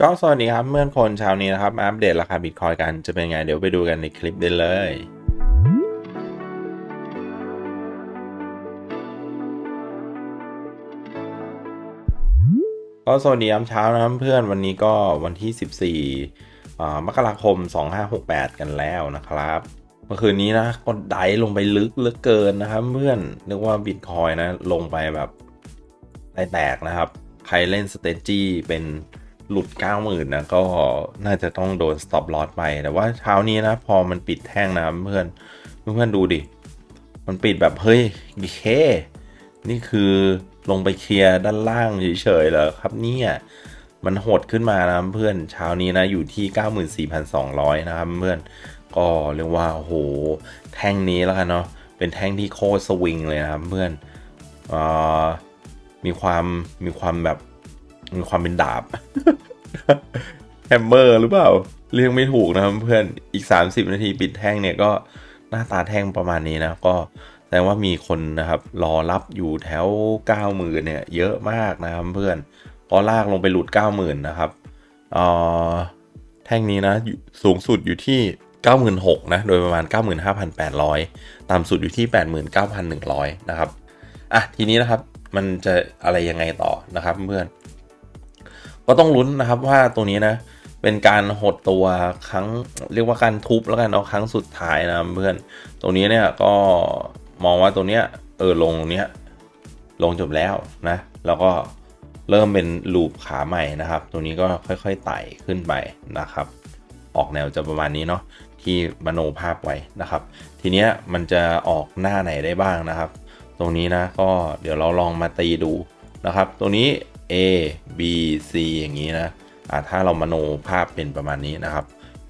ก็สวัสดีครับเมื่อนคนเช้านี้นะครับอัปเดตราคาบิตคอยกันจะเป็นไงเดี๋ยวไปดูกันในคลิปได้เลย ก็สวัสดียามเช้านะครับเพื่อนวันนี้ก็วันที่ 14อ่มกราคม 2568 กันแล้วนะครับเมื่อคืนนี้นะก็ไดลงไปลึกเหลือเกินนะครับ เพื่อนนึกว่าบิตคอยนะลงไปแบบไแตกนะครับ ใครเล่นสเตจี้เป็น หลุด 90,000นะก็น่าจะต้องโดน stop loss ไป แต่ว่าเช้านี้นะพอมันปิดแท่งนะเพื่อนเพื่อนดูดิ มันปิดแบบเฮ้ยเค นี่คือลงไปเคลียร์ด้านล่างเฉยๆเหรอครับเนี่ยมันหดขึ้นมานะเพื่อนเช้านี้นะอยู่ที่ 94,200 นะครับเพื่อนก็เรียกว่าโอ้โหแท่งนี้แล้วกันเนาะเป็นแท่งที่โคตรสวิงเลยนะครับเพื่อนอมีความมีความแบบ มีความเป็นดาบแฮมเมอร์หรือเปล่า เรียกไม่ถูกนะครับเพื่อนอีก 30 นาทีปิดแท่งเนี่ยก็หน้าตาแท่งประมาณนี้นะก็แสดงว่ามีคนนะครับรอรับอยู่แถว 90,000เนี่ยเยอะมากนะครับเพื่อนก็ลากลงไปหลุด 90,000นะครับออแท่งนี้นะสูงสุดอยู่ที่ 96,000นะโดยประมาณ 95,800 ต่ำสุดอยู่ที่ 89,100 นะครับอะทีนี้นะครับมันจะอะไรยังไงต่อนะครับเพื่อน ก็ต้องลุ้นนะครับว่าตัวนี้นะเป็นการหดตัวครั้งเรียกว่าการทุบแล้วกันเนาะครั้งสุดท้ายนะเพื่อนตรงนี้เนี่ยก็มองว่าตัวเนี้ยเออลงเนี้ยลงจบแล้วนะแล้วก็เริ่มเป็นลูปขาใหม่นะครับ ตัวนี้ก็ค่อยๆไต่ขึ้นไปนะครับ ออกแนวจะประมาณนี้เนาะที่มโนภาพไว้นะครับ ทีเนี้ยมันจะออกหน้าไหนได้บ้างนะครับ ตรงนี้นะก็เดี๋ยวเราลองมาตีดูนะครับ ตัวนี้ A B C อย่างนี้นะอ่าถ้าเรามโนภาพเป็นประมาณนี้นะครับ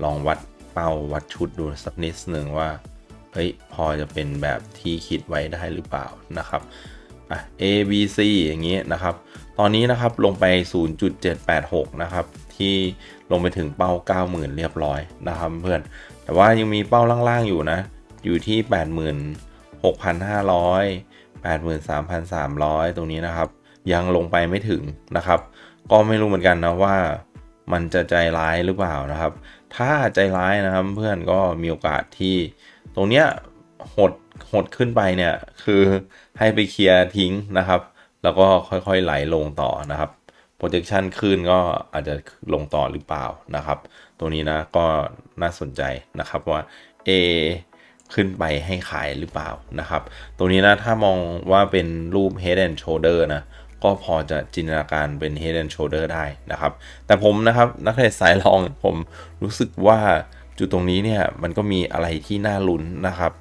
ลองวัดเป้าวัดชุดดูสักนิดหนึ่งว่าเฮ้ยพอจะเป็นแบบที่คิดไว้ได้หรือเปล่านะครับอะ A B C อย่างนี้นะครับ ตอนนี้นะครับลงไป 0.786 นะครับ ที่ลงไปถึงเป้า 90,000 เรียบร้อยนะครับเพื่อน แต่ว่ายังมีเป้าล่างๆอยู่นะ อยู่ที่ 86,500 83,300 ตรงนี้นะครับ ยังลงไปไม่ถึงนะครับ ก็ไม่รู้เหมือนกันนะว่ามันจะใจร้ายหรือเปล่านะครับ ถ้าใจร้ายนะครับเพื่อนก็มีโอกาสที่ตรงเนี้ยหดหดขึ้นไปเนี่ยคือให้ไปเคลียร์ทิ้งนะครับ แล้วก็ค่อยๆไหลลงต่อนะครับ projection ขึ้นก็อาจจะลงต่อหรือเปล่านะครับ ตัวนี้นะก็น่าสนใจนะครับว่า A ขึ้นไปให้ขายหรือเปล่านะครับตรงนี้นะถ้ามองว่าเป็นรูป head and shoulder นะ ก็พอจะจินตนาการเป็น head and shoulder ได้นะครับ แต่ผมนะครับนักเทรดสายรองผมรู้สึกว่าจุดตรงนี้เนี่ยมันก็มีอะไรที่น่าลุ้นนะครับ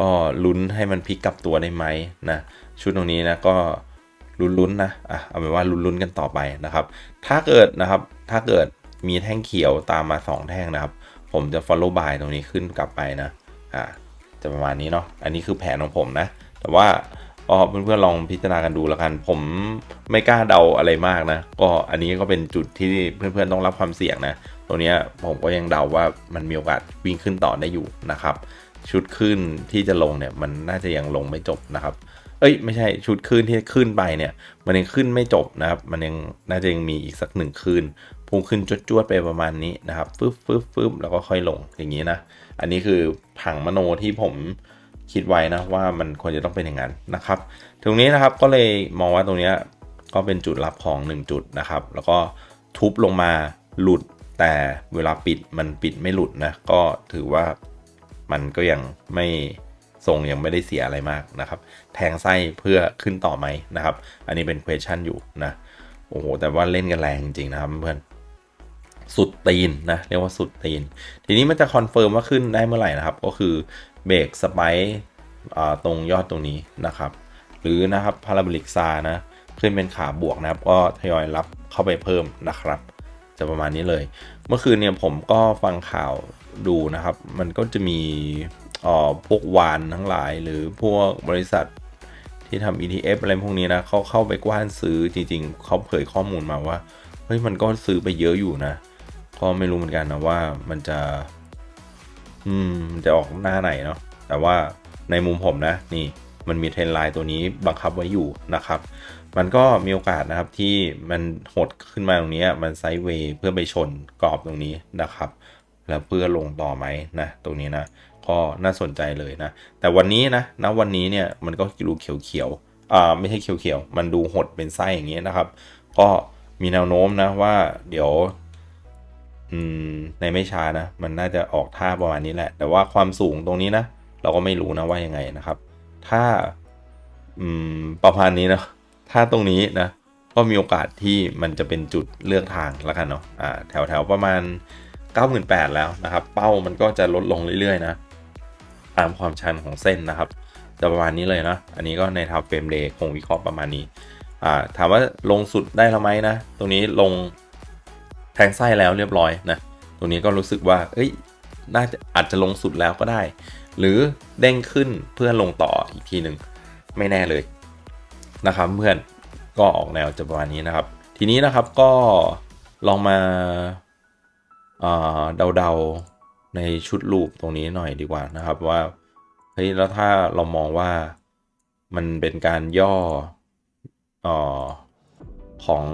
ก็ลุ้นให้มันพลิกกลับตัวได้ไหมนะชุดตรงนี้นะก็ลุ้นๆนะอะเอาเป็นว่าลุ้นๆกันต่อไปนะครับ ถ้าเกิดนะครับถ้าเกิดมีแท่งเขียวตามมา 2 แท่งนะครับ ผมจะ follow by ตรงนี้ขึ้นกลับไปนะอ่าจะประมาณนี้เนาะอันนี้คือแผนของผมนะ แต่ว่า ก็เพื่อนๆลองพิจารณากันดูแล้วกัน ผมไม่กล้าเดาอะไรมากนะ ก็อันนี้ก็เป็นจุดที่เพื่อนๆต้องรับความเสี่ยงนะ ตัวนี้ผมก็ยังเดาว่ามันมีโอกาสวิ่งขึ้นต่อได้อยู่นะครับ ชุดขึ้นที่จะลงเนี่ยมันน่าจะยังลงไม่จบนะครับ เอ้ยไม่ใช่ชุดขึ้นที่ขึ้นไปเนี่ย มันยังขึ้นไม่จบนะครับ มันยังน่าจะยังมีอีกสักหนึ่งคืนพุ่งขึ้นจวดๆไปประมาณนี้นะครับฟึบฟึบฟึบแล้วก็ค่อยลงอย่างนี้นะ อันนี้คือผังมโนที่ผม คิดไว้นะว่ามันควรจะต้องเป็นอย่างนั้นนะครับตรงนี้นะครับก็เลยมองว่าตรงนี้ก็เป็นจุดรับของ 1 จุดนะครับ แล้วก็ทุบลงมาหลุดแต่เวลาปิดมันปิดไม่หลุดนะก็ถือว่ามันก็ยังไม่ทรงยังไม่ได้เสียอะไรมากนะครับ แทงไส้เพื่อขึ้นต่อไหมนะครับ อันนี้เป็น question อยู่นะโอ้โหแต่ว่าเล่นกันแรงจริงนะครับเพื่อนสุดตีนนะเรียกว่าสุดตีน ทีนี้มันจะคอนเฟิร์มว่าขึ้นได้เมื่อไหร่นะครับ ก็คือ เบรกสไปร์ตรงยอดตรงนี้นะครับ หรือนะครับพาราโบลิกซานะขึ้นเป็นขาบวกนะครับ ก็ทยอยรับเข้าไปเพิ่มนะครับ จะประมาณนี้เลย เมื่อคืนเนี่ยผมก็ฟังข่าวดูนะครับ มันก็จะมีออพวกวานทั้งหลาย หรือพวกบริษัทที่ทำ ETF อะไรพวกนี้นะเขาเข้าไปกว้านซื้อจริงๆ เขาเผยข้อมูลมาว่า เฮ้ย มันก็ซื้อไปเยอะอยู่นะ ก็ไม่รู้เหมือนกันนะว่ามันจะ อืมจะออกหน้าไหนเนาะแต่ว่าในมุมผมนะนี่มันมีเทรนไลน์ตัวนี้บังคับไว้อยู่นะครับ มันก็มีโอกาสนะครับที่มันหดขึ้นมาตรงนี้มันไซด์เวย์เพื่อไปชนกรอบตรงนี้นะครับ แล้วเพื่อลงต่อไหมนะตรงนี้นะก็น่าสนใจเลยนะ แต่วันนี้นะณวันนี้เนี่ยมันก็ดูเขียวๆอ่าไม่ใช่เขียวๆมันดูหดเป็นไส้อย่างนี้นะครับ ก็มีแนวโน้มนะว่าเดี๋ยว อืมในไม่ช้านะ มันน่าจะออกท่าประมาณนี้แหละ แต่ว่าความสูงตรงนี้นะ เราก็ไม่รู้นะว่ายังไงนะครับ ถ้าอืมประมาณนี้นะถ้าตรงนี้นะ ก็มีโอกาสที่มันจะเป็นจุดเลือกทางแล้วกันเนาะอ่าแถวแถวประมาณ 98,000 แล้วนะครับ เป้ามันก็จะลดลงเรื่อยๆนะ ตามความชันของเส้นนะครับ จะประมาณนี้เลยนะ อันนี้ก็ในทาวเฟรมเดย์คงวิเคราะห์ประมาณนี้ อ่า ถามว่าลงสุดได้แล้วไหมนะ ตรงนี้ลง แทงไส้แล้วเรียบร้อยนะตรงนี้ก็รู้สึกว่าเอ้ยน่าจะอาจจะลงสุดแล้วก็ได้ หรือเด้งขึ้นเพื่อลงต่ออีกทีหนึ่งไม่แน่เลยนะครับเพื่อนก็ออกแนวจะประมาณนี้นะครับ ทีนี้นะครับก็ลองมาเดาๆในชุดลูปตรงนี้หน่อยดีกว่านะครับว่าเฮ้ยแล้วถ้าเรามองว่ามันเป็นการย่อออของ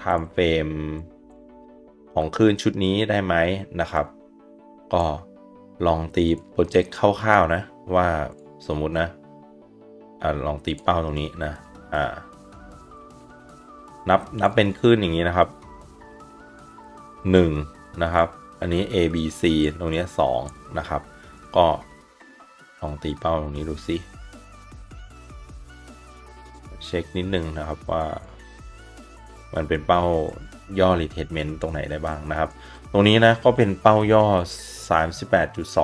time frame ของคลื่นชุดนี้ได้ไหมนะครับ ก็ลองตีโปรเจกต์คร่าวๆนะ ว่าสมมุตินะอ่าลองตีเป้าตรงนี้นะอ่านับนับเป็นคลื่นอย่างนี้นะครับ 1 นะครับ อันนี้ A B C ตรงนี้ 2 นะครับ ก็ลองตีเป้าตรงนี้ดูสิเช็คนิดนึงนะครับว่า มันเป็นเป้า ย่อ retracement ตรงไหนได้บ้างนะครับ ตรงนี้นะก็เป็นเป้าย่อ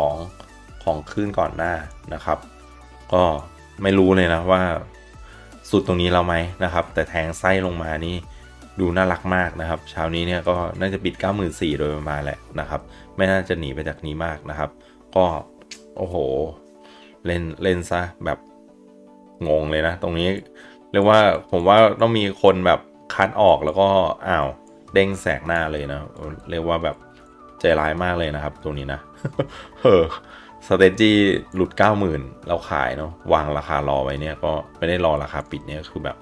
38.2 ของคลื่นก่อนหน้านะครับ ก็ไม่รู้เลยนะว่าสุดตรงนี้เราไหมนะครับ แต่แทงไส้ลงมานี่ดูน่ารักมากนะครับเช้านี้เนี่ยก็น่าจะปิด 94,000โดยประมาณแหละนะครับ ไม่น่าจะหนีไปจากนี้มากนะครับ ก็โอ้โห เล่นเล่นซะแบบงงเลยนะ ตรงนี้เรียกว่าผมว่าต้องมีคนแบบคัดออกแล้วก็อ้าว เด้งแสกหน้าเลยนะ เรียกว่าแบบใจร้ายมากเลยนะครับตรงนี้นะเออสเตจี้หลุด 90,000 เราขายเนาะวางราคารอไว้เนี่ยก็ไม่ได้รอราคาปิดเนี่ยคือแบบ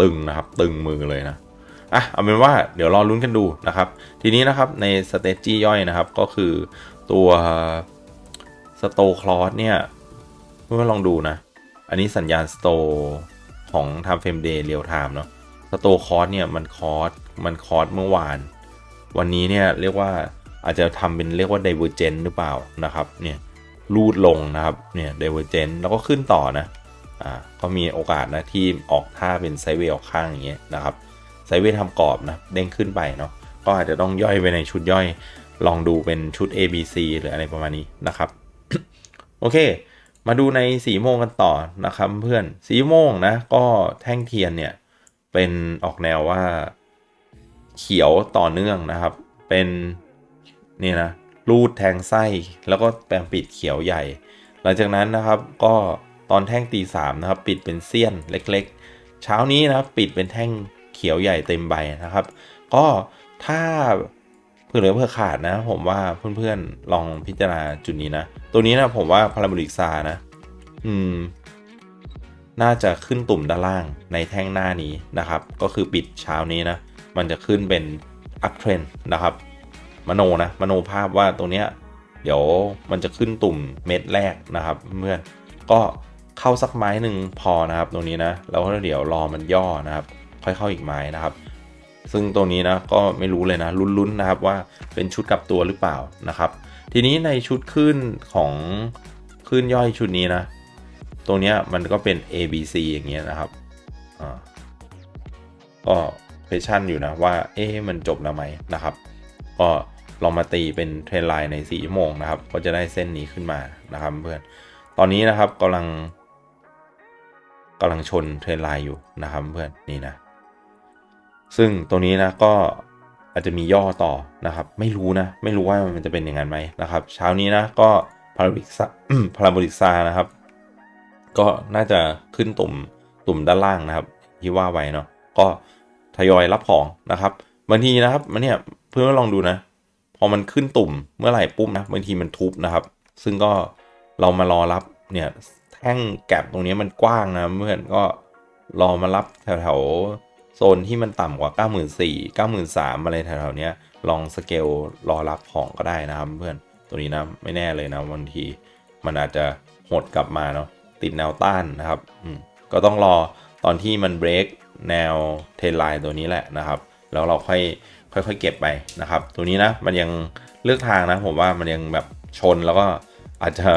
ตึงนะครับ ตึงมือเลยนะอะเอาเป็นว่าเดี๋ยวรอลุ้นกันดูนะครับ ทีนี้นะครับในสเตจี้ย่อยนะครับก็คือตัวสโตคลอสเนี่ยเมื่อลองดูนะ อันนี้สัญญาณสโตของ Time Frame Day Real Time เนาะสโตคอร์สเนี่ยมันคอร์ส มันคอร์สเมื่อวาน วันนี้เนี่ยเรียกว่าอาจจะทำเป็นเรียกว่า Divergent หรือเปล่านะครับเนี่ยรูดลงนะครับเนี่ย Divergent แล้วก็ขึ้นต่อนะอ่าก็มีโอกาสนะที่ออกท่าเป็นไซเวย์ออกข้างอย่างเงี้ยนะครับไซเวย์ทำกรอบนะเด้งขึ้นไปเนาะก็อาจจะต้องย่อยไปในชุดย่อย ลองดูเป็นชุด A B C หรืออะไรประมาณนี้นะครับ โอเค มาดูในสีโมงกันต่อนะครับเพื่อนสีโมงนะก็แท่งเทียนเนี่ยเป็นออกแนวว่า เขียวต่อเนื่องนะครับ เป็นนี่นะรูดแทงไส้แล้วก็แปลงปิดเขียวใหญ่ หลังจากนั้นนะครับก็ตอนแท่งตีสามนะครับ ปิดเป็นเสี้ยนเล็กๆ เช้านี้นะครับปิดเป็นแท่งเขียวใหญ่เต็มใบนะครับ ก็ถ้าเผื่อเหลือเผื่อขาดนะ ผมว่าเพื่อนๆลองพิจารณาจุดนี้นะ ตัวนี้นะผมว่าพาราโบลิกซานะ อืม น่าจะขึ้นตุ่มด้านล่างในแท่งหน้านี้นะครับ ก็คือปิดเช้านี้นะ มันจะขึ้นเป็นอัพเทรนนะครับ มโนนะ มโนภาพว่าตรงเนี้ยเดี๋ยวมันจะขึ้นตุ่มเม็ดแรกนะครับเพื่อนก็เข้าสักไม้หนึ่งพอนะครับ ตรงนี้นะแล้วเดี๋ยวรอมันย่อนะครับ ค่อยเข้าอีกไม้นะครับ ซึ่งตรงนี้นะก็ไม่รู้เลยนะลุ้นๆนะครับว่าเป็นชุดกลับตัวหรือเปล่านะครับ ทีนี้ในชุดขึ้นของขึ้นย่อยชุดนี้นะ ตรงนี้มันก็เป็น A B C อย่างเงี้ยนะครับอ่าก็ เพชชั่นอยู่นะว่า เอ๊ะมันจบแล้วไหมนะครับ ก็ลองมาตีเป็นเทรนไลน์ใน4ชั่วโมงนะครับ ก็จะได้เส้นนี้ขึ้นมานะครับเพื่อน ตอนนี้นะครับกำลังกำลังชนเทรนไลน์อยู่นะครับเพื่อนนี่นะ ซึ่งตรงนี้นะก็อาจจะมีย่อต่อนะครับ ไม่รู้นะ ไม่รู้ว่ามันจะเป็นอย่างนั้นไหมนะครับ เช้านี้นะก็พาราบิกซาพาราบิกซานะครับ ก็น่าจะขึ้นตุ่มตุ่มด้านล่างนะครับ ที่ว่าไว้เนาะก็ ทยอยรับของนะครับบางทีนะครับมันเนี่ยเพื่อนลองดูนะ พอมันขึ้นตุ่มเมื่อไหร่ปุ๊บนะบางทีมันทุบนะครับ ซึ่งก็เรามารอรับเนี่ยแท่งแก็บตรงนี้มันกว้างนะเพื่อนก็รอมารับแถวโซนที่มันต่ำกว่า 9 4 0 0 9 3 0 0อะไรแถวๆเนี้ยลองสเกลรอรับของก็ได้นะครับเพื่อนตัวนี้นะไม่แน่เลยนะบางทีมันอาจจะหดกลับมาเนาะติดแนวต้านนะครับอืมก็ต้องรอตอนที่มันเบรก แนวเทรนไลน์ตัวนี้แหละนะครับ แล้วเราค่อยค่อยๆเก็บไปนะครับ ตัวนี้นะมันยังเลือกทางนะผมว่ามันยังแบบชนแล้วก็อาจจะ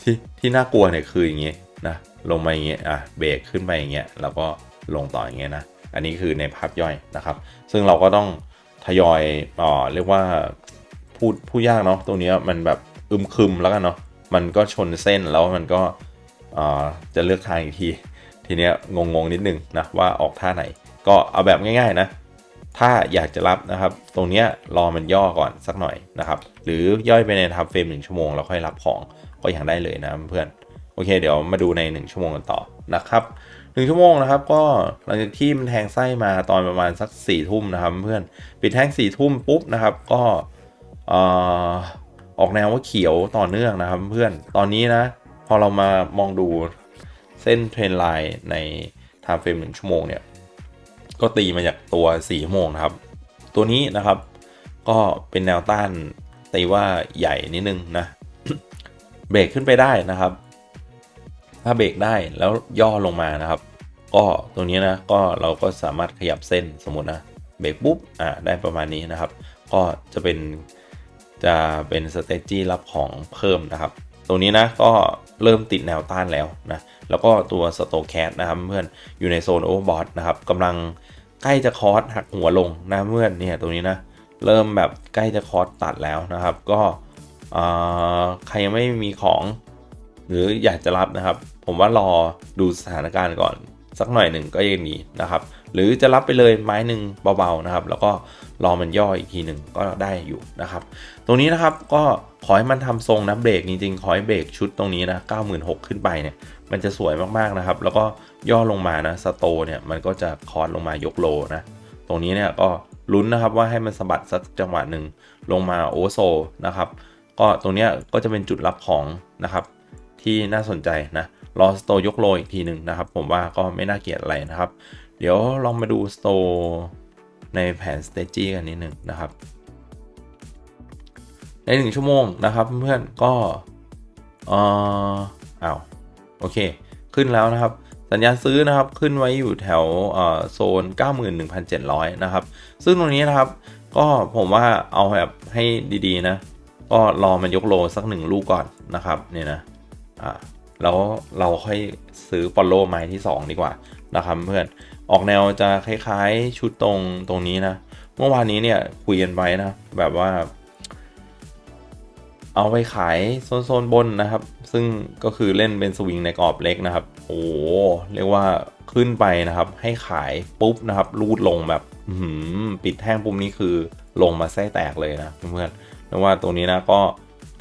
ที่ที่น่ากลัวเนี่ยคืออย่างเงี้นะลงมาอย่างเงี้ยอะเบรกขึ้นไปอย่างเงี้ยแล้วก็ลงต่ออย่างเงี้ยนะอันนี้คือในภาพย่อยนะครับ ซึ่งเราก็ต้องทยอยต่อเรียกว่าพูดพูดยากเนาะตรงนี้มันแบบอึมครึมแล้วกันเนาะมันก็ชนเส้นแล้วมันก็อ่าจะเลือกทางอีกที ทีเนี้ยงงๆนิดนึงนะว่าออกท่าไหน ก็เอาแบบง่ายๆนะ ถ้าอยากจะรับนะครับ ตรงเนี้ยรอมันย่อก่อนสักหน่อยนะครับ หรือย่อยไปในทับเฟรมหนึ่งชั่วโมงแล้วค่อยรับของก็ยังได้เลยนะเพื่อนโอเค เดี๋ยวมาดูใน 1 ชั่วโมงกันต่อนะครับ1ชั่วโมงนะครับก็หลังจากที่มันแทงไส้มาตอนประมาณสัก4ี่ทุ่มนะครับเพื่อนปิดแทง4ี่ทุ่มปุ๊บนะครับก็อออกแนวว่าเขียวต่อเนื่องนะครับเพื่อนตอนนี้นะ พอเรามามองดู เส้นเทรนไลน์ในไทม์เฟรมหนึ่งชั่วโมงเนี่ยก็ตีมาจากตัว4ชั่วโมงนะครับ ตัวนี้นะครับก็เป็นแนวต้านตีว่าใหญ่นิดนึงนะเบรกขึ้นไปได้นะครับ ถ้าเบรกได้แล้วย่อลงมานะครับ ก็ตรงนี้นะก็เราก็สามารถขยับเส้นสมมตินะเบรกปุ๊บอ่าได้ประมาณนี้นะครับ ก็จะเป็นจะเป็นสเตจี้รับของเพิ่มนะครับตรงนี้นะก็เริ่มติดแนวต้านแล้วนะ แล้วก็ตัวสโตแคสนะครับเพื่อนอยู่ในโซนโอเวอร์บอทนะครับกำลังใกล้จะคอร์สหักหัวลงนะเพื่อนเนี่ยตรงนี้นะเริ่มแบบใกล้จะคอร์สตัดแล้วนะครับ ก็ใครยังไม่มีของหรืออยากจะรับนะครับ ผมว่ารอดูสถานการณ์ก่อนสักหน่อยหนึ่งก็ยังดีนะครับ หรือจะรับไปเลยไม้หนึ่งเบาๆนะครับ แล้วก็รอมันย่ออีกทีหนึ่งก็ได้อยู่นะครับ ตรงนี้นะครับก็ขอให้มันทำทรงนะเบรกจริงๆ ขอให้เบรกชุดตรงนี้นะ96,000 ขึ้นไปเนี่ยมันจะสวยมากๆนะครับ แล้วก็ย่อลงมานะสโตเนี่ยมันก็จะคอร์สลงมายกโลนะตรงนี้เนี่ยก็ลุ้นนะครับว่าให้มันสะบัดสักจังหวะหนึ่งลงมาโอเวอร์โซนะครับ ก็ตรงนี้ก็จะเป็นจุดรับของนะครับที่น่าสนใจนะรอสโตยกโลอีกทีหนึ่งนะครับ ผมว่าก็ไม่น่าเกลียดอะไรนะครับ เดี๋ยวลองมาดูสโตในแผนสเตจี้กันนิดหนึ่งนะครับ ในหนึ่งชั่วโมงนะครับเพื่อนก็เอออ้าวโอเค ขึ้นแล้วนะครับ สัญญาซื้อนะครับขึ้นไว้อยู่แถวเอ่อโซน 91,700 นะครับ ซึ่งตรงนี้นะครับก็ผมว่าเอาแบบให้ดีๆนะ ก็รอมันยกโลสักหนึ่งลูกก่อนนะครับเนี่ยนะอ่าแล้วเราค่อยซื้อฟอลโล่ไม้ที่ 2 ดีกว่านะครับเพื่อน ออกแนวจะคล้ายๆ ชุดตรงตรงนี้นะ เมื่อวานนี้เนี่ยคุยกันไว้นะ แบบว่า เอาไปขายโซนๆบนนะครับ ซึ่งก็คือเล่นเป็นสวิงในกรอบเล็กนะครับ โอ้เรียกว่าขึ้นไปนะครับ ให้ขายปุ๊บนะครับ รูดลงแบบหือปิดแท่งปุ๊บนี้คือลงมาไส้แตกเลยนะเพื่อนๆไม่ว่าตรงนี้นะก็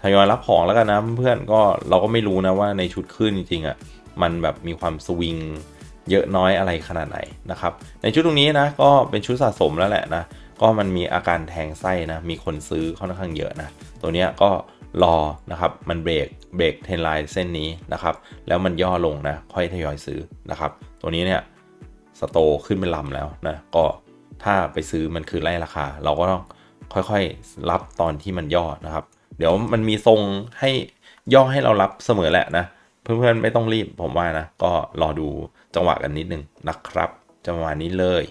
ทยอยรับของแล้วกันนะเพื่อนก็เราก็ไม่รู้นะว่าในชุดขึ้นจริงๆอะ่ะมันแบบมีความสวิง เยอะน้อยอะไรขนาดไหนนะครับในชุดตรงนี้นะก็เป็นชุดสะสมแล้วแหละนะก็มันมีอาการแทงไส้นะมีคนซื้อค่อนข้างเยอะนะตัวเนี้ยก็รอนะครับมันเบรกเบรกเทนไลน์เส้นนี้นะครับแล้วมันย่อลงนะค่อยทยอยซื้อนะครับตัวนี้เนี่ยสโตขึ้นเป็นลำแล้วนะก็ถ้าไปซื้อมันคือไล่ราคา เราก็ต้องค่อยๆรับตอนที่มันย่อนะครับ เดี๋ยวมันมีทรงให้ย่อให้เรารับเสมอแหละนะเพื่อนๆไม่ต้องรีบผมว่านะก็รอดู จังหวะกันนิดนึงนะครับจังหวะนี้เลย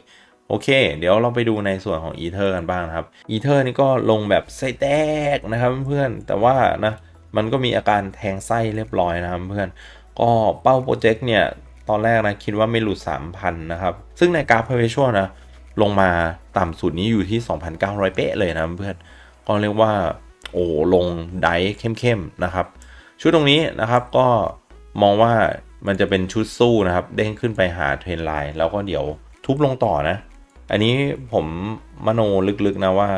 โอเค เดี๋ยวเราไปดูในส่วนของอีเทอร์กันบ้างนะครับอีเทอร์นี่ก็ลงแบบไส้แตกนะครับเพื่อนแต่ว่านะมันก็มีอาการแทงไส้เรียบร้อยนะครับเพื่อนก็เป้าโปรเจกต์เนี่ยตอนแรกนะคิดว่าไม่หลุด 3,000 นะครับ ซึ่งในกราฟเพอร์เวชวลนะลงมาต่ำสุดนี้อยู่ที่ 2,900 เป๊ะเลยนะเพื่อนก็เรียกว่าโอ้ลงไดเข้มๆนะครับ ชุดตรงนี้นะครับก็มองว่า มันจะเป็นชุดสู้นะครับ เด้งขึ้นไปหาเทรนไลน์แล้วก็เดี๋ยวทุบลงต่อนะ อันนี้ผมมโนลึกๆนะว่า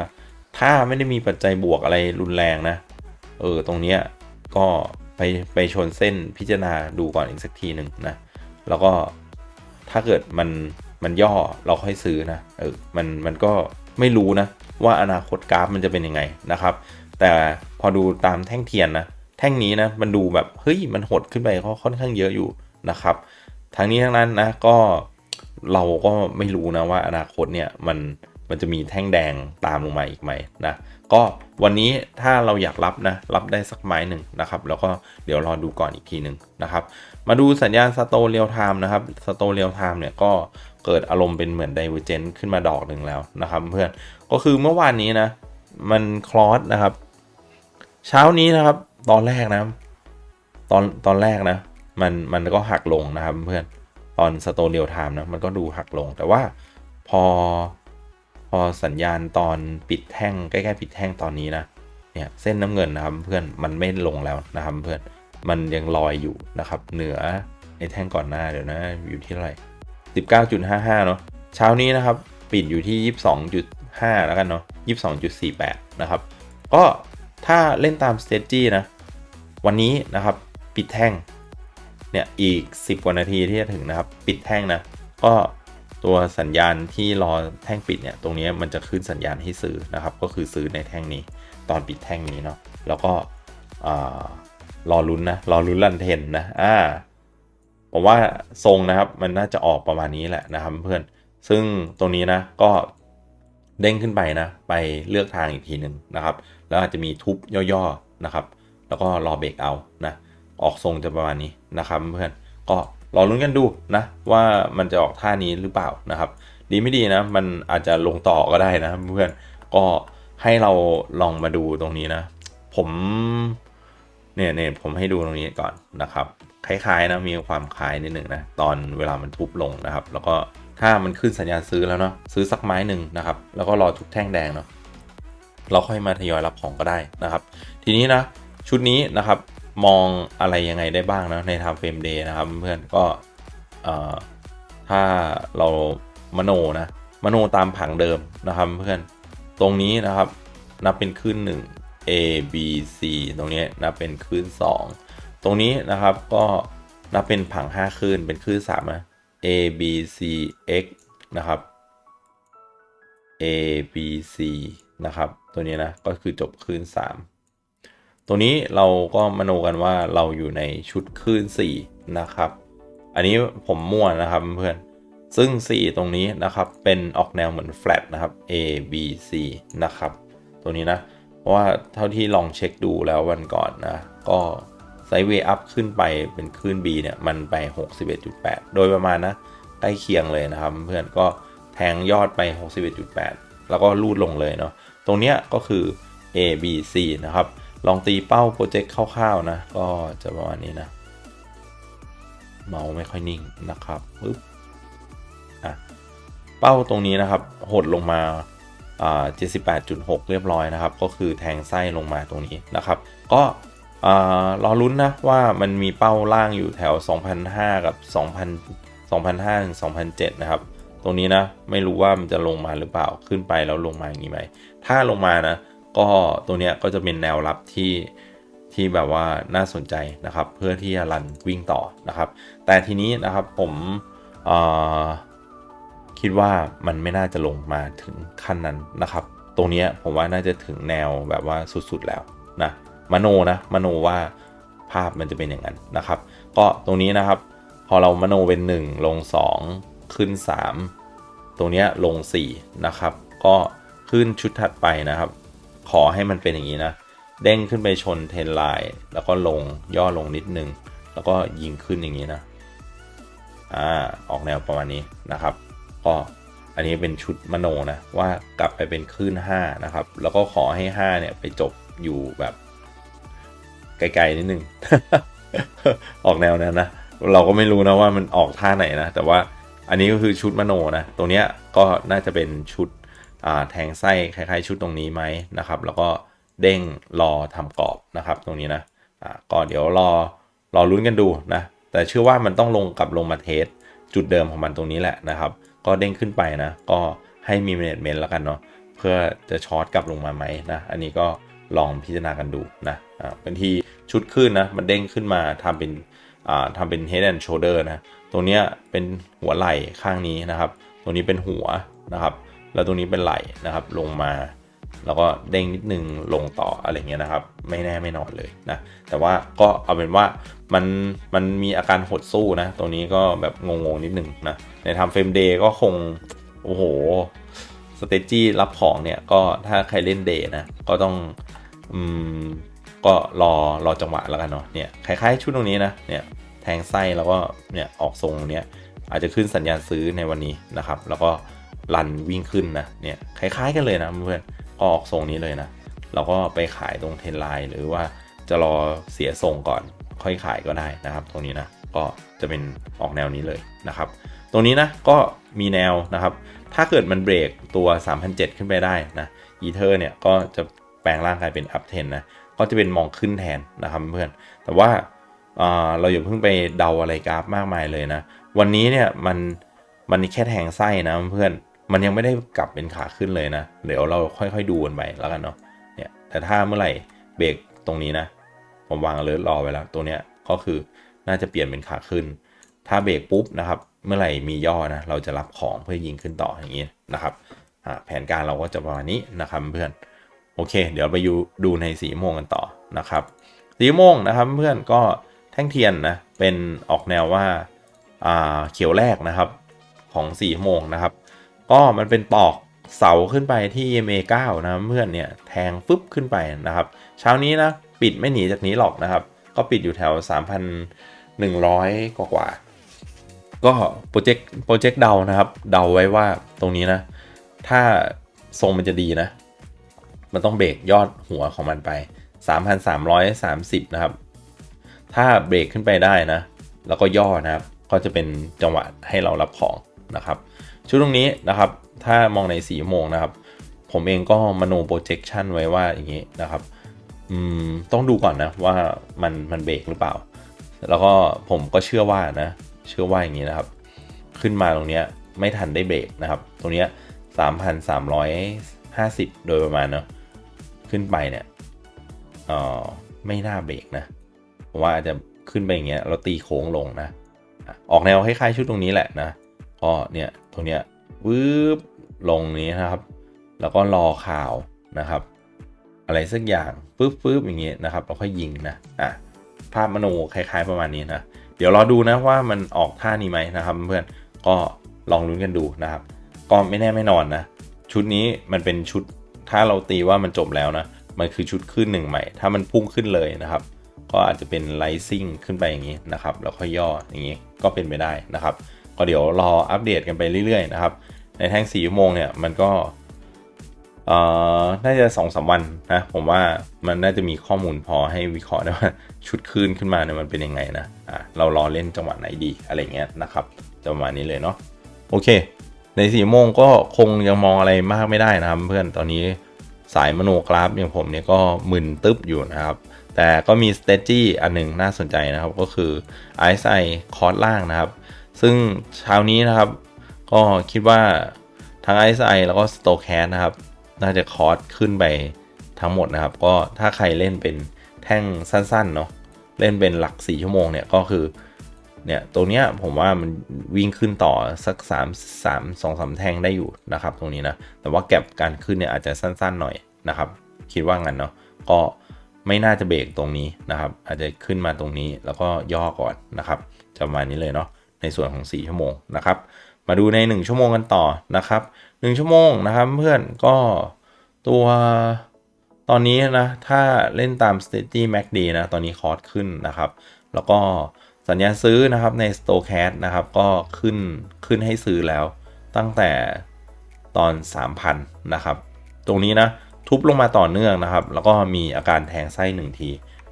ถ้าไม่ได้มีปัจจัยบวกอะไรรุนแรงนะ เออตรงเนี้ยก็ไปไปชนเส้นพิจารณาดูก่อนอีกสักทีหนึ่งนะ แล้วก็ถ้าเกิดมันมันย่อเราค่อยซื้อนะเออมันมันก็ไม่รู้นะว่าอนาคตกราฟมันจะเป็นยังไงนะครับ แต่พอดูตามแท่งเทียนนะ แท่งนี้นะมันดูแบบเฮ้ยมันหดขึ้นไปค่อนข้างเยอะอยู่นะครับทั้งนี้ทั้งนั้นนะก็เราก็ไม่รู้นะว่าอนาคตเนี่ยมันมันจะมีแท่งแดงตามลงมาอีกไหมนะก็วันนี้ถ้าเราอยากรับนะรับได้สักไม้หนึ่งนะครับแล้วก็เดี๋ยวรอดูก่อนอีกทีหนึ่งนะครับมาดูสัญญาณสโตเรียลไทม์นะครับสโตเรียลไทม์เนี่ยก็เกิดอารมณ์เป็นเหมือนไดเวอร์เจนขึ้นมาดอกหนึ่งแล้วนะครับเพื่อนก็คือเมื่อวานนี้นะมันคลอสนะครับ เช้านี้นะครับ ตอนแรกนะ ตอนตอนแรกนะ มันมันก็หักลงนะครับเพื่อนตอนสโตเรียลไทม์นะมันก็ดูหักลงแต่ว่าพอพอสัญญาณตอนปิดแท่งใกล้ๆปิดแท่งตอนนี้นะเนี่ยเส้นน้ำเงินนะครับเพื่อนมันไม่ลงแล้วนะครับเพื่อนมันยังลอยอยู่นะครับ เหนือไอ้แท่งก่อนหน้าเดี๋ยวนะอยู่ที่เท่าไหร่19.55เนาะเช้านี้นะครับปิดอยู่ที่22.5แล้วกันเนาะ22.48นะครับ ก็ถ้าเล่นตามสเตจี้นะ วันนี้นะครับปิดแท่งเนี่ยอีก 10 กว่านาทีที่จะถึงนะครับ ปิดแท่งนะ ก็ตัวสัญญาณที่รอแท่งปิดเนี่ยตรงนี้มันจะขึ้นสัญญาณให้ซื้อนะครับ ก็คือซื้อในแท่งนี้ ตอนปิดแท่งนี้เนาะแล้วก็รอลุ้นนะรอลุ้นรันเทนนะอ่าผมว่าทรงนะครับมันน่าจะออกประมาณนี้แหละนะครับเพื่อนซึ่งตรงนี้นะก็เด้งขึ้นไปนะ ไปเลือกทางอีกทีหนึ่งนะครับ แล้วอาจจะมีทุบย่อๆนะครับ แล้วก็รอเบรกเอานะออกทรงจะประมาณนี้นะครับเพื่อนก็รอลุ้นกันดูนะว่ามันจะออกท่านี้หรือเปล่านะครับ ดีไม่ดีนะ มันอาจจะลงต่อก็ได้นะเพื่อนก็ให้เราลองมาดูตรงนี้นะ ผมเนี่ยเนี่ยผมให้ดูตรงนี้ก่อนนะครับ คล้ายๆนะมีความคล้ายนิดหนึ่งนะตอนเวลามันทุบลงนะครับ แล้วก็ถ้ามันขึ้นสัญญาณซื้อแล้วเนาะซื้อสักไม้หนึ่งนะครับ แล้วก็รอทุกแท่งแดงเนาะเราค่อยมาทยอยรับของก็ได้นะครับ ทีนี้นะ ชุดนี้นะครับมองอะไรยังไงได้บ้างนะในทางเฟรมเดย์นะครับเพื่อนก็ถ้าเรามโนนะมโนตามผังเดิมนะครับเพื่อนตรงนี้นะครับนับเป็นคลื่น1 A B C ตรงนี้นับเป็นคลื่น2 ตรงนี้นะครับก็นับเป็นผัง5คลื่นเป็นคลื่น3นะ A B C X นะครับ A B C นะครับ ตัวนี้นะก็คือจบคลื่น3 ตัวนี้เราก็มโนกันว่าเราอยู่ในชุดคลื่น4นะครับ อันนี้ผมมั่วนะครับเพื่อนซึ่ง 4 ตรงนี้นะครับ เป็นออกแนวเหมือน flat นะครับ A B C นะครับ ตัวนี้นะ เพราะว่าเท่าที่ลองเช็คดูแล้ววันก่อนนะ ก็ไซด์เวย์อัพขึ้นไปเป็นคลื่น B เนี่ย มันไป 61.8 โดยประมาณนะ ใกล้เคียงเลยนะครับ เพื่อนก็แทงยอดไป 61.8 แล้วก็ลูดลงเลยเนาะ ตรงเนี้ยก็คือ A B C นะครับ ลองตีเป้าโปรเจกต์คร่าวๆนะ ก็จะประมาณนี้นะ เมาส์ไม่ค่อยนิ่งนะครับปึ๊บอะเป้าตรงนี้นะครับ หดลงมาอ่า78.6 เรียบร้อยนะครับ ก็คือแทงไส้ลงมาตรงนี้นะครับ ก็อ่ารอลุ้นนะว่ามันมีเป้าล่างอยู่แถว 2,005 กับ 2,000 2,005ถึง2,007 นะครับ ตรงนี้นะ ไม่รู้ว่ามันจะลงมาหรือเปล่าขึ้นไปแล้วลงมาอย่างนี้ไหม ถ้าลงมานะ ก็ตัวเนี้ยก็จะเป็นแนวรับที่ที่แบบว่าน่าสนใจนะครับ เพื่อที่จะรันวิ่งต่อนะครับ แต่ทีนี้นะครับผมคิดว่ามันไม่น่าจะลงมาถึงขั้นนั้นนะครับ ตรงนี้ผมว่าน่าจะถึงแนวแบบว่าสุดๆแล้วนะมโนนะมโนว่าภาพมันจะเป็นอย่างนั้นนะครับ ก็ตรงนี้นะครับ พอเรามโนเป็น 1 ลง 2 ขึ้น 3 ตรงนี้ลง 4 นะครับ ก็ขึ้นชุดถัดไปนะครับ ขอให้มันเป็นอย่างนี้นะ เด้งขึ้นไปชนเทนไลน์แล้วก็ลงย่อลงนิดนึง แล้วก็ยิงขึ้นอย่างนี้นะ อ่า ออกแนวประมาณนี้นะครับ ก็อันนี้เป็นชุดมโนนะ ว่ากลับไปเป็นคลื่น 5 นะครับ แล้วก็ขอให้ 5 เนี่ยไปจบอยู่แบบไกลๆนิดนึง ออกแนวนั้นนะ เราก็ไม่รู้นะว่ามันออกท่าไหนนะ แต่ว่าอันนี้ก็คือชุดมโนนะ ตรงเนี้ยก็น่าจะเป็นชุด แทงไส้คล้ายๆ ชุดตรงนี้ไหมนะครับ แล้วก็เด้งรอทำกรอบนะครับ ตรงนี้นะอ่าก็เดี๋ยวรอรอลุ้นกันดูนะแต่เชื่อว่ามันต้องลงกลับลงมาเทสจุดเดิมของมันตรงนี้แหละนะครับ ก็เด้งขึ้นไปนะ ก็ให้มีเมเนจเมนต์แล้วกันเนาะเพื่อจะช็อตกลับลงมาไหมนะอันนี้ก็ลองพิจารณากันดูนะอ่าเป็นทีชุดขึ้นนะมันเด้งขึ้นมาทำเป็นอ่าทำเป็น head and shoulder นะ ตรงนี้เป็นหัวไหล่ข้างนี้นะครับ ตรงนี้เป็นหัวนะครับ แล้วตรงนี้เป็นไหลนะครับลงมา แล้วก็เด้งนิดนึงลงต่ออะไรเงี้ยนะครับ ไม่แน่ไม่นอนเลยนะแต่ว่าก็เอาเป็นว่ามันมันมีอาการหดสู้นะตรงนี้ก็แบบงงๆนิดนึงนะในทำเฟรมเดย์ก็คงโอ้โหสเตจี้รับของเนี่ยก็ถ้าใครเล่นเดย์นะก็ต้องอืมก็รอรอจังหวะแล้วกันเนาะเนี่ยคล้ายๆชุดตรงนี้นะเนี่ยแทงไส้แล้วก็เนี่ยออกทรงเนี้ยอาจจะขึ้นสัญญาณซื้อในวันนี้นะครับ แล้วก็ รันวิ่งขึ้นนะเนี่ยคล้ายๆกันเลยนะเพื่อนก็ออกทรงนี้เลยนะ เราก็ไปขายตรงเทนไลน์หรือว่าจะรอเสียทรงก่อนค่อยขายก็ได้นะครับ ตรงนี้นะก็จะเป็นออกแนวนี้เลยนะครับ ตรงนี้นะก็มีแนวนะครับ ถ้าเกิดมันเบรกตัว 3,007 ขึ้นไปได้นะอีเทอร์เนี่ยก็จะแปลงร่างกายเป็นอัพเทนนะก็จะเป็นมองขึ้นแทนนะครับเพื่อนแต่ว่าเราอย่าเพิ่งไปเดาอะไรกราฟมากมายเลยนะ วันนี้เนี่ยมันมันแค่แทงไส้นะเพื่อน มันยังไม่ได้กลับเป็นขาขึ้นเลยนะ เดี๋ยวเราค่อยๆดูกันไปแล้วกันเนาะเนี่ยแต่ถ้าเมื่อไหร่เบรกตรงนี้นะ ผมวางเลยรอไว้แล้ว ตัวเนี้ยก็คือน่าจะเปลี่ยนเป็นขาขึ้น ถ้าเบรกปุ๊บนะครับ เมื่อไหร่มีย่อนะ เราจะรับของเพื่อยิงขึ้นต่ออย่างนี้นะครับแผนการเราก็จะประมาณนี้นะครับเพื่อนโอเค เดี๋ยวไปดูในสีโมงกันต่อนะครับสีโมงนะครับเพื่อนก็แท่งเทียนนะเป็นออกแนวว่าเขียวแรกนะครับของสีโมงนะครับ ก็มันเป็นปอกเสาขึ้นไปที่ EMA 9 นะเพื่อนเนี่ยแทงฟึบขึ้นไปนะครับ เช้านี้นะปิดไม่หนีจากนี้หรอกนะครับ ก็ปิดอยู่แถว 3,100 กว่ากว่า ก็โปรเจกต์โปรเจกต์เดานะครับ เดาไว้ว่าตรงนี้นะ ถ้าทรงมันจะดีนะ มันต้องเบรกยอดหัวของมันไป 3,330 นะครับ ถ้าเบรกขึ้นไปได้นะ แล้วก็ย่อนะครับ ก็จะเป็นจังหวะให้เรารับของนะครับ ชุดตรงนี้นะครับ ถ้ามองในสีโมงนะครับ ผมเองก็มโนโปรเจคชันไว้ว่าอย่างนี้นะครับอืมต้องดูก่อนนะว่ามันมันเบรกหรือเปล่า แล้วก็ผมก็เชื่อว่านะ เชื่อว่าอย่างนี้นะครับ ขึ้นมาตรงเนี้ยไม่ทันได้เบรกนะครับ ตรงเนี้ย3,350โดยประมาณเนาะขึ้นไปเนี่ยเออไม่น่าเบรกนะผมว่าจะขึ้นไปอย่างเงี้ยเราตีโค้งลงนะ ออกแนวคล้ายๆชุดตรงนี้แหละนะก็เนี่ย ตรงเนี้ยวืบลงนี้นะครับ แล้วก็รอข่าวนะครับ อะไรสักอย่างปึ๊บปึ๊บอย่างเงี้ยนะครับเราค่อยยิงนะอะภาพมโนคล้ายๆประมาณนี้นะเดี๋ยวรอดูนะว่ามันออกท่านี้ไหมนะครับ เพื่อนก็ลองลุ้นกันดูนะครับ ก็ไม่แน่ไม่นอนนะ ชุดนี้มันเป็นชุดถ้าเราตีว่ามันจบแล้วนะมันคือชุดขึ้นหนึ่งใหม่ ถ้ามันพุ่งขึ้นเลยนะครับ ก็อาจจะเป็นไลซิ่งขึ้นไปอย่างนี้นะครับ แล้วค่อยย่ออย่างนี้ก็เป็นไปได้นะครับ ก็เดี๋ยวรออัปเดตกันไปเรื่อยๆนะครับ ในแท่งสี่ชั่วโมงเนี่ยมันก็เอ่อน่าจะสองสาวันนะผมว่ามันน่าจะมีข้อมูลพอให้วิเคราะห์ได้ว่าชุดคืนขึ้นมาเนี่ยมันเป็นยังไงนะอะเรารอเล่นจังหวะไหนดีอะไรเงี้ยนะครับจะประมาณนี้เลยเนาะโอเค ในสี่โมงก็คงยังมองอะไรมากไม่ได้นะครับเพื่อนตอนนี้สายมโนกราฟอย่างผมเนี่ยก็มึนตึ๊บอยู่นะครับ แต่ก็มีสเตจี้อันหนึ่งน่าสนใจนะครับก็คือ RSI คอร์สล่างนะครับ ซึ่งเช้านี้นะครับ ก็คิดว่าทั้ง RSI แล้วก็ s t o c a s นะครับ น่าจะคอร์สขึ้นไปทั้งหมดนะครับ ก็ถ้าใครเล่นเป็นแท่งสั้นๆเนาะเล่นเป็นหลัก 4 ชั่วโมงเนี่ยก็คือเนี่ยตัวเนี้ยผมว่ามันวิ่งขึ้นต่อสัก 3 3 2 3 แท่งได้อยู่นะครับ ตรงนี้นะแต่ว่าแก็บการขึ้นเนี่ยอาจจะสั้นๆหน่อยนะครับ คิดว่างั้นเนาะก็ไม่น่าจะเบรกตรงนี้นะครับ อาจจะขึ้นมาตรงนี้แล้วก็ย่อก่อนนะครับจะประมาณนี้เลยเนาะ ในส่วนของ 4 ชั่วโมงนะครับ มาดูใน 1 ชั่วโมงกันต่อนะครับ 1 ชั่วโมงนะครับเพื่อนก็ตัวตอนนี้นะถ้าเล่นตาม Steady MACD นะตอนนี้คอร์สขึ้นนะครับ แล้วก็สัญญาณซื้อนะครับใน s t o c a s นะครับก็ขึ้นขึ้นให้ซื้อแล้วตั้งแต่ตอน 3,000 นะครับ ตรงนี้นะทุบลงมาต่อเนื่องนะครับ แล้วก็มีอาการแทงไส้หนึ่งที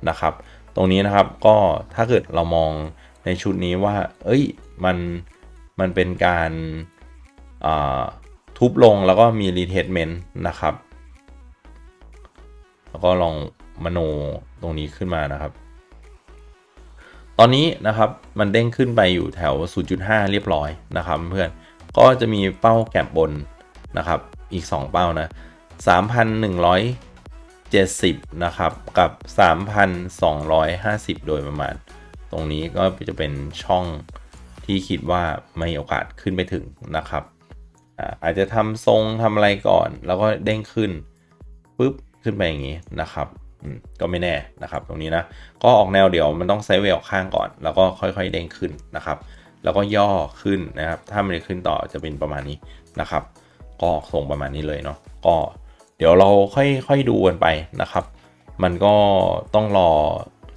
นะครับ ตรงนี้นะครับก็ถ้าเกิดเรามอง ในชุดนี้ว่า เอ้ย มัน มันเป็นการทุบลงแล้วก็มีรีเทสเมนต์นะครับ แล้วก็ลองมโนตรงนี้ขึ้นมานะครับ ตอนนี้นะครับมันเด้งขึ้นไปอยู่แถว 0.5 เรียบร้อยนะครับเพื่อน ก็จะมีเป้าแก็บบนนะครับ อีก 2 เป้านะ 3,170 นะครับ กับ 3,250 โดยประมาณ ตรงนี้ก็จะเป็นช่องที่คิดว่าไม่โอกาสขึ้นไปถึงนะครับอาจจะทำทรงทำอะไรก่อน แล้วก็เด้งขึ้นปุ๊บขึ้นไปอย่างนี้นะครับก็ไม่แน่นะครับตรงนี้นะก็ออกแนวเดี๋ยวมันต้องไซด์เวย์ออกข้างก่อน แล้วก็ค่อยๆเด้งขึ้นนะครับ แล้วก็ย่อขึ้นนะครับ ถ้าไม่ได้ขึ้นต่อจะเป็นประมาณนี้นะครับ ก็ออกทรงประมาณนี้เลยเนาะก็เดี๋ยวเราค่อยค่อยดูกันไปนะครับ มันก็ต้องรอ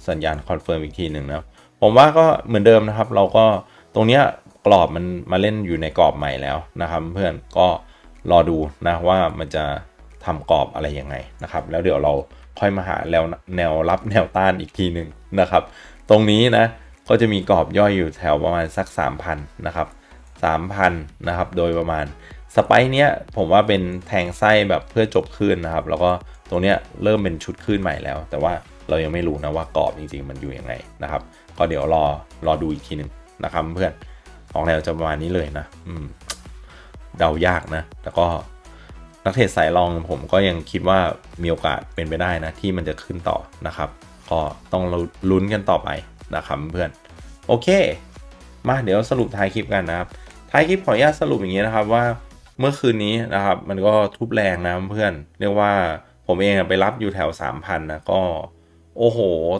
สัญญาณคอนเฟิร์มอีกทีหนึ่งนะครับ ผมว่าก็เหมือนเดิมนะครับ เราก็ตรงเนี้ยกรอบมันมาเล่นอยู่ในกรอบใหม่แล้วนะครับ เพื่อนก็รอดูนะว่ามันจะทำกรอบอะไรยังไงนะครับ แล้วเดี๋ยวเราค่อยมาหาแนวแนวรับแนวต้านอีกทีหนึ่งนะครับ ตรงนี้นะก็จะมีกรอบย่อยอยู่แถวประมาณสัก 3,000นะครับ3,000นะครับโดยประมาณสไปเนี้ยผมว่าเป็นแทงไส้แบบเพื่อจบคืนนะครับ แล้วก็ตรงเนี้ยเริ่มเป็นชุดคืนใหม่แล้ว แต่ว่าเรายังไม่รู้นะว่ากรอบจริงๆมันอยู่ยังไงนะครับ ก็เดี๋ยวรอรอดูอีกทีหนึ่งนะครับเพื่อนของแนวจะประมาณนี้เลยนะอืมเดายากนะ แล้วก็นักเทรดสายรองผมก็ยังคิดว่ามีโอกาสเป็นไปได้นะ ที่มันจะขึ้นต่อนะครับ ก็ต้องลุ้นกันต่อไปนะครับเพื่อนโอเค มาเดี๋ยวสรุปท้ายคลิปกันนะครับ ท้ายคลิปขออนุญาตสรุปอย่างนี้นะครับว่าเมื่อคืนนี้นะครับ มันก็ทุบแรงนะเพื่อน เรียกว่าผมเองไปรับอยู่แถว 3,000นะก็ โอ้โห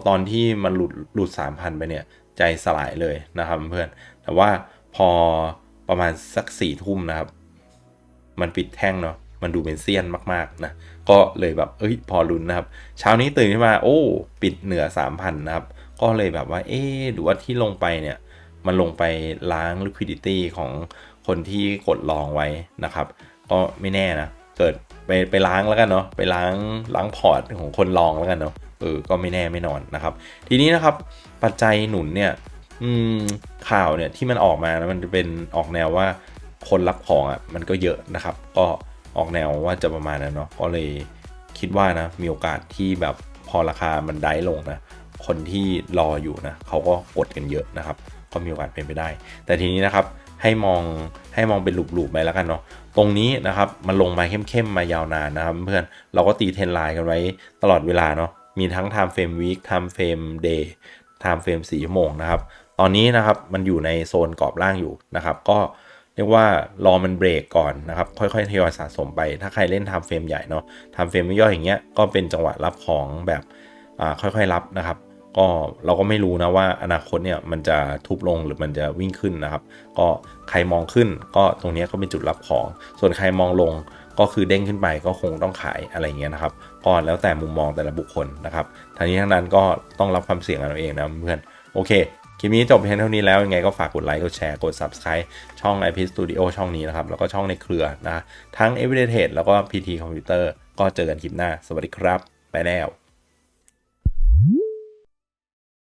ตอนที่มันหลุดหลุด3,000ไปเนี่ยใจสลายเลยนะครับเพื่อน แต่ว่าพอประมาณสักสี่ทุ่มนะครับ มันปิดแท่งเนาะ มันดูเป็นเซียนมากๆนะ ก็เลยแบบ เอ้ย พอลุ้นนะครับ เช้านี้ตื่นขึ้นมา โอ้ ปิดเหนือ3,000นนะครับ ก็เลยแบบว่า เอ๊หรือว่าที่ลงไปเนี่ย มันลงไปล้าง liquidity ของคนที่กดลองไว้นะครับ ก็ไม่แน่นะ เกิดไปไปล้างแล้วกันเนาะ ไปล้างล้างพอร์ตของคนลองแล้วกันเนาะ เออก็ไม่แน่ไม่นอนนะครับ ทีนี้นะครับปัจจัยหนุนเนี่ยข่าวเนี่ยที่มันออกมานะมันจะเป็นออกแนวว่าคนรับของอะมันก็เยอะนะครับ ก็ออกแนวว่าจะประมาณนั้นเนาะก็เลยคิดว่านะมีโอกาสที่แบบพอราคามันได้ลงนะคนที่รออยู่นะเขาก็กดกันเยอะนะครับ ก็มีโอกาสเป็นไปได้ แต่ทีนี้นะครับให้มองให้มองเป็นหลูปๆไปแล้วกันเนาะตรงนี้นะครับมันลงมาเข้มๆมายาวนานนะครับ เพื่อนเราก็ตีเทรนไลน์กันไว้ตลอดเวลาเนาะ มีทั้ง time frame week time frame day time frame 4ชั่วโมงนะครับ ตอนนี้นะครับมันอยู่ในโซนกรอบล่างอยู่นะครับ ก็เรียกว่ารอมันเบรกก่อนนะครับ ค่อยๆทยอยสะสมไป ถ้าใครเล่น time frame ใหญ่เนาะ time frame ย่อยอย่างเงี้ยก็เป็นจังหวะรับของแบบอ่าค่อยๆรับนะครับก็เราก็ไม่รู้นะว่าอนาคตเนี่ยมันจะทุบลงหรือมันจะวิ่งขึ้นนะครับ ก็ใครมองขึ้นก็ตรงนี้ก็เป็นจุดรับของ ส่วนใครมองลงก็คือเด้งขึ้นไปก็คงต้องขายอะไรเงี้ยนะครับ ก็แล้วแต่มุมมองแต่ละบุคคลนะครับทางนี้ทั้งนั้นก็ต้องรับความเสี่ยงกันเอาเองนะเพื่อนโอเคคลิปนี้จบเพียงเท่านี้แล้วยังไงก็ฝากกดไลค์กดแชร์กด Subscribe ช่อง IP Studio ช่องนี้นะครับ แล้วก็ช่องในเครือนะทั้ง e v i d e t e แล้วก็ PT Computer ก็เจอกันคลิปหน้า สวัสดีครับ ไปแล้ว